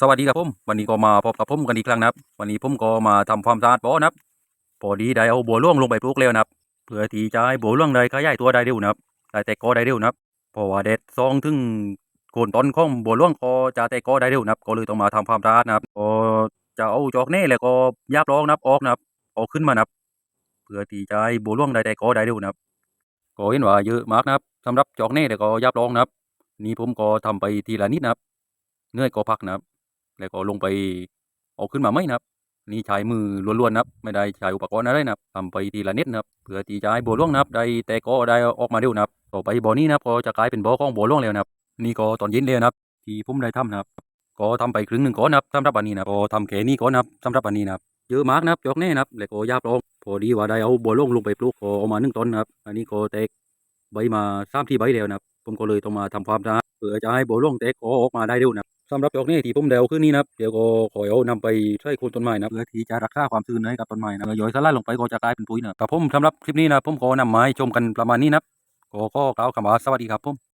สวัสดีครับผมวันนี้ก็มาพบกับผมกันอีกครั้งนะครับ วันนี้ผมก็มาทำความสะอาดบ่อนะครับพอดีได้เอาบัวล่วงลงไปปลูกแล้วนะครับเพื่อที่จะให้บัวล่วงได้ขยายตัวได้เร็วนะครับได้แตกกอได้เร็วนะครับเพราะว่าแดดซองถึงโคนต้นของบัวล่วงก็จะแตกกอได้เร็วนะครับ ก็เลยต้องมาทำความสะอาดนะครับก็จะเอาจอกเน่แล้วก็ยาบรองนะครับออกนะครับเออกขึ้นมานะครับเพื่อที่จะให้บัวล่วงได้แตกกอได้เร็วนะครับก็เห็นว่าเยอะมากนะครับสำหรับจอกเน่แล้วก็ยาบรองนะครับ นี่ผมก็ทำไปทีละนิดนะครับเนื่อยก็พักนะครับ แล้วก็ลงไปเอาขึ้นมาไม่นะครับ นี่ใช้มือล้วนๆนะครับ ไม่ได้ใช้อุปกรณ์อะไรนะครับทำไปทีละนิดนะครับ เพื่อที่จะให้บัวล่วงนะครับ ได้แต่ก็ได้ออกมาเร็วนะครับ ต่อไปบ่อนี้นะครับก็จะกลายเป็นบ่อของบัวล่วงแล้วนะครับ นี่ก็ตอนเย็นเลยนะครับ ที่ผมได้ทำนะครับ ก็ทำไปครึ่งหนึ่งก่อนนะครับสำหรับวันนี้นะก็ทำแค่นี้ก่อนนะครับสำหรับวันนี้นะครับเยอะมากนะครับจอกแน่นะครับแล้วก็ยาบรองพอดีว่าได้เอาบัวล่วงลงไปปลูกก็เอามาหนึ่งต้นนะครับ อันนี้ก็แตกใบมาสามที่ใบแล้วนะครับ ผมก็เลยต้องมาทำความสะอาดเพื่อจะให้บล่วงเตกกอออกมาได้เร็วนะสำหรับดอกนี้ที่ผมเดาขึ้นนี้นะเดี๋ยวก็ขอเอานำไปใส่โคนต้นไม้นะเพื่อที่จะรักษาความชื้นให้กับต้นไม้นะย่อยสลายลงไปก็จะกลายเป็นปุ๋ยนะครับผมสำหรับคลิปนี้นะผมก็นำมาให้ชมกันประมาณนี้นะก็ก็กล่าวคำว่าสวัสดีครับผม